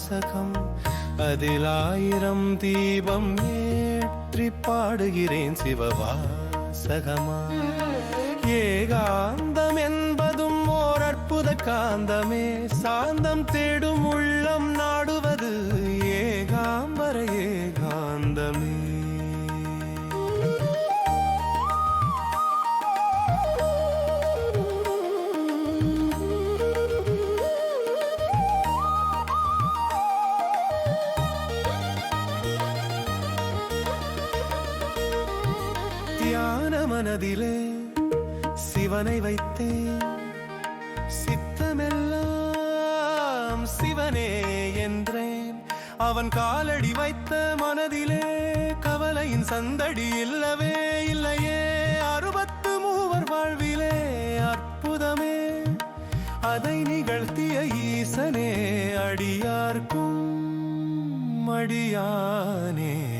வாசகம். அதில் ஆயிரம் தீபம் ஏற்றி பாடுகிறேன் சிவவாசகமா. ஏகாந்தம் என்பதும் ஓர் அற்புத காந்தமே. சாந்தம் தேடும் உள்ளம் நாடுவது ஏகாம்பர ஏகாந்தமே. தியான மனதிலே சிவனை வைத்தேன். சித்தமெல்லாம் சிவனே என்றேன். அவன் காலடி வைத்த மனதிலே கவலையின் சந்தடி இல்லவே இல்லையே. அறுபத்து மூவர் வாழ்விலே அற்புதமே. அதை நிகழ்த்திய ஈசனே அடியார்க்கும் அடியானே.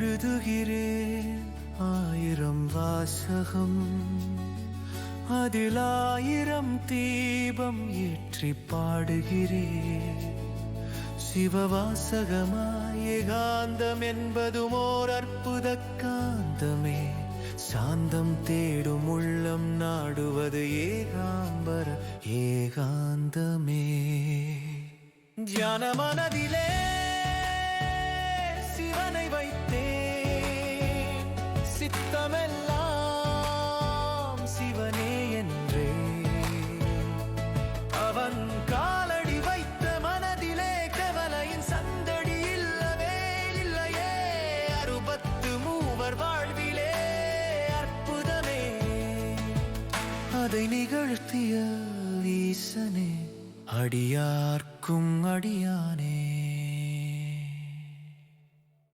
எழுதுகிறேன். ஆயிரம் வாசகம் அதில் ஆயிரம் தீபம் ஏற்றி பாடுகிறேன். சிவவாசகமாயகாந்தம் என்பதும் ஓர் அற்புத காந்தமே. சாந்தம் தேடும் உள்ளம் நாடுவது ஏகாம்பர ஏகாந்தமே. தியான மனதிலே சிவனை வைத்து சித்தமெல்லாம் சிவனே என்றே. அவன் காலடி வைத்த மனதிலே கவலையின் சந்தடி இல்லவே இல்லையே. அறுபத்து மூவர் வாழ்விலே அற்புதமே. அதை நிகழ்த்திய ஈசனே அடியார்க்கும் அடியானே.